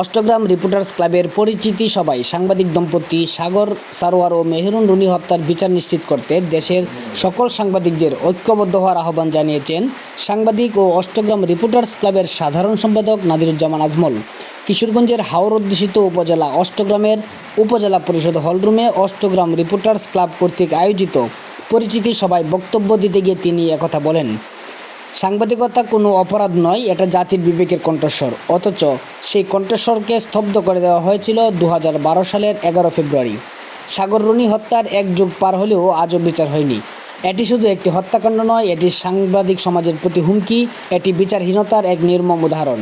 Austagram reporters ক্লাবের পরিচিতি সভায় সাংবাদিক দম্পতি সাগর সারোয়ার ও মেহরুন রুনি হত্যার বিচার নিশ্চিত করতে দেশের সকল সাংবাদিকদের ঐক্যবদ্ধ হওয়ার আহ্বান জানিয়েছেন সাংবাদিক ও অষ্টগ্রাম রিপোর্টার্স ক্লাবের সাধারণ সম্পাদক নাদিরুজ্জামান আজমল। কিশোরগঞ্জের হাওর অধ্যুষিত উপজেলা অষ্টগ্রামের উপজেলা পরিষদ হলরুমে অষ্টগ্রাম রিপোর্টার্স ক্লাব কর্তৃক আয়োজিত পরিচিতি সভায় বক্তব্য দিতে গিয়ে তিনি একথা বলেন। সাংবাদিকতা কোনো অপরাধ নয়, এটা জাতির বিবেকের কণ্ঠস্বর। অথচ সেই কণ্ঠস্বরকে স্তব্ধ করে দেওয়া হয়েছিল দু হাজার বারো সালের এগারো ফেব্রুয়ারি। সাগর হত্যার এক যুগ পার হলেও আজও বিচার হয়নি। এটি শুধু একটি হত্যাকাণ্ড নয়, এটি সাংবাদিক সমাজের প্রতি হুমকি, এটি বিচারহীনতার এক নির্মম উদাহরণ।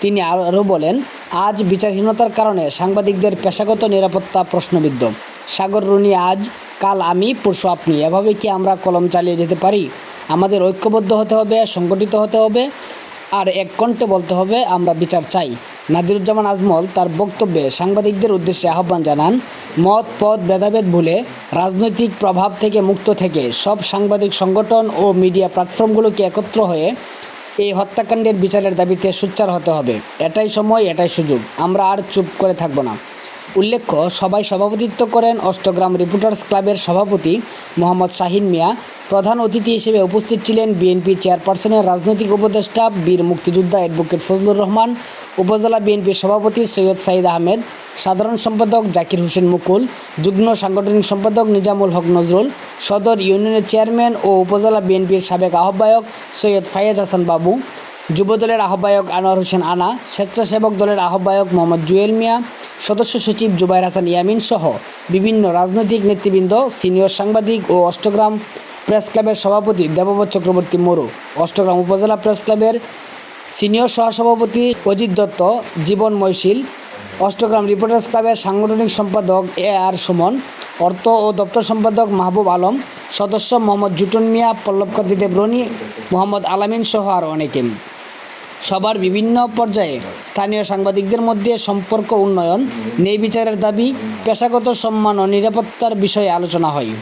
তিনি আরও বলেন, আজ বিচারহীনতার কারণে সাংবাদিকদের পেশাগত নিরাপত্তা প্রশ্নবিদ্ধ। সাগর রুনি আজ, কাল আমি, পরশু আপনি। এভাবে কি আমরা কলম চালিয়ে যেতে পারি? আমাদের ঐক্যবদ্ধ হতে হবে, সংগঠিত হতে হবে, আর এক কণ্ঠে বলতে হবে, আমরা বিচার চাই। নাদিরুজ্জামান আজমল তার বক্তব্যে সাংবাদিকদের উদ্দেশ্যে আহ্বান জানান, মত, পদ, ভেদাভেদ ভুলে রাজনৈতিক প্রভাব থেকে মুক্ত থেকে সব সাংবাদিক সংগঠন ও মিডিয়া প্ল্যাটফর্মগুলোকে একত্র হয়ে এই হত্যাকাণ্ডের বিচারের দাবিতে সোচ্চার হতে হবে। এটাই সময়, এটাই সুযোগ। আমরা আর চুপ করে থাকব না। উল্লেখ্য সবাই সভাপতিত্ব করেন অষ্টগ্রাম রিপোর্টার্স ক্লাবের সভাপতি মোহাম্মদ শাহিন মিয়া। প্রধান অতিথি হিসেবে উপস্থিত ছিলেন বিএনপি চেয়ারপারসনের রাজনৈতিক উপদেষ্টা বীর মুক্তিযোদ্ধা অ্যাডভোকেট ফজলুর রহমান, উপজেলা বিএনপির সভাপতি সৈয়দ সাইদ আহমেদ, সাধারণ সম্পাদক জাকির হোসেন মুকুল, যুগ্ম সাংগঠনিক সম্পাদক নিজামুল হক নজরুল, সদর ইউনিয়নের চেয়ারম্যান ও উপজেলা বিএনপির সাবেক আহ্বায়ক সৈয়দ ফায়াজ হাসান বাবু, যুবদলের আহ্বায়ক আনোয়ার হোসেন আনা, স্বেচ্ছাসেবক দলের আহ্বায়ক মোহাম্মদ জুয়েল মিয়া সদস্য সচিব জুবাইর হাসান ইয়ামিন সহ বিভিন্ন রাজনৈতিক নেতৃবৃন্দ, সিনিয়র সাংবাদিক ও অষ্টগ্রাম প্রেস ক্লাবের সভাপতি দেবব্রত চক্রবর্তী মোরু, অষ্টগ্রাম উপজেলা প্রেস ক্লাবের সিনিয়র সহসভাপতি অজিত দত্ত, জীবন মৈশিল অষ্টগ্রাম রিপোর্টার্স ক্লাবের সাংগঠনিক সম্পাদক এ আর সুমন, অর্থ ও দপ্তর সম্পাদক মাহবুব আলম, সদস্য মোহাম্মদ জুটন মিয়া, পল্লব কান্তি দেবরনি মোহাম্মদ আলামিন সহ আরও অনেকে। সবার বিভিন্ন পর্যায়ে স্থানীয় সাংবাদিকদের মধ্যে সম্পর্ক উন্নয়ন, ন্যায় বিচারের দাবি, পেশাগত সম্মান ও নিরাপত্তার বিষয়ে আলোচনা হয়।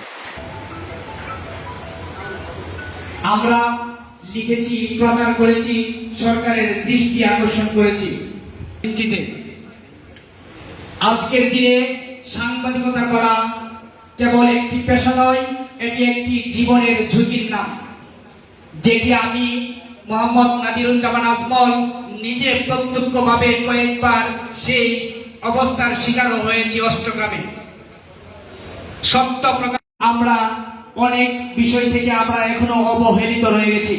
আমরা লিখেছি, প্রচার করেছি, সরকারের দৃষ্টি আকর্ষণ করেছি। আজকের দিনে সাংবাদিকতা করা কেবল একটি পেশা নয়, এটি একটি জীবনের ঝুঁকির নাম, যেটি আমি মোহাম্মদ নাদিরুজ্জামান আজমল নিজে প্রত্যক্ষভাবে কয়েকবার সেই অবস্থার শিকারও হয়েছি অষ্টগ্রামে। সত্য আমরা অনেক বিষয় থেকে আমরা এখনও অবহেলিত রয়ে গেছি।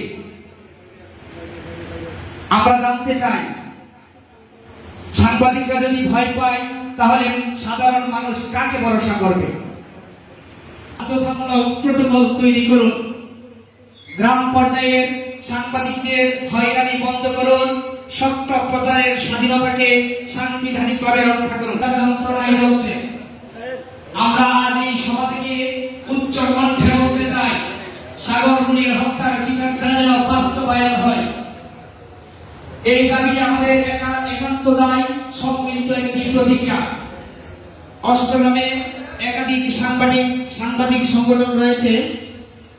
আমরা জানতে চাই, সাংবাদিকরা যদি ভয় পায়, তাহলে সাধারণ মানুষ কাকে ভরসা করবে? বাধ্যতামূলক প্রোটোকল তৈরি করুন। গ্রাম পর্যায়ের সাংবাদিকদের হয়রানি বন্ধ করুন, সত্য প্রচারের স্বাধীনতাকে সাংবিধানিকভাবে রক্ষা করুন। যন্ত্রণায় হচ্ছে। আমরা আজ এই সভা থেকে উচ্চ কণ্ঠে বলতে চাই, সাগর মুনির হত্যার বিচার যেন বাস্তবায়ন হয়। এই দাবি আমাদের একা- একান্ত দায়, সম্মিলিত একটি প্রতিজ্ঞা। অষ্টগ্রামে একাধিক সাংবাদিক সাংবাদিক সংগঠন রয়েছে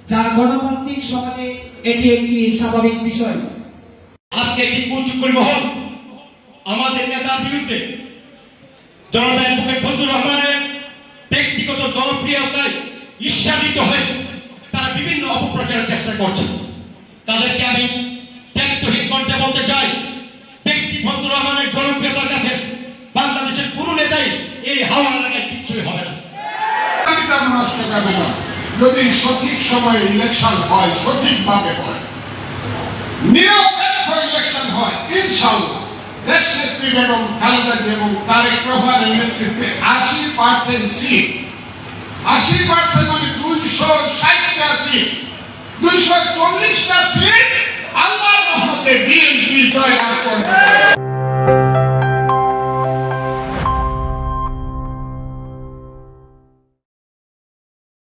যা গণতান্ত্রিক সমাজে এটি একটি স্বাভাবিক বিষয়। আজকে একটি কুচুকুরি মহল আমাদের নেতার বিরুদ্ধে জনতা অ্যাডভোকেট ফজলুর রহমানের ব্যক্তিগত জনপ্রিয়তায় ঈর্ষান্বিত হয়ে তারা বিভিন্ন অপপ্রচারের চেষ্টা করছে। তাদেরকে আমি দায়িত্বহীন কণ্ঠে বলতে চাই ব্যক্তি ফজলুর রহমানের জনপ্রিয়তার কাছে বাংলাদেশের কোনো নেতাই এই হাওয়া লাগায় কিচ্ছুই হবে না। নষ্ট যাবে না যদি সঠিক সময়ে ইলেকশন হয়, সঠিকভাবে হয়। নিরপেক্ষ ইলেকশন হয় ইনশাল্লাহ দেশ নেত্রী বেগম খালেদা জিয়া এবং তারেক রহমানের নেতৃত্বে আশি পার্সেন্ট সিট আশি পার্সেন্ট মানে দুইশো ষাটটা সিট দুইশো চল্লিশটা সিট আল্লাহর রহমতে বিএনপি জয়লাভ করবে।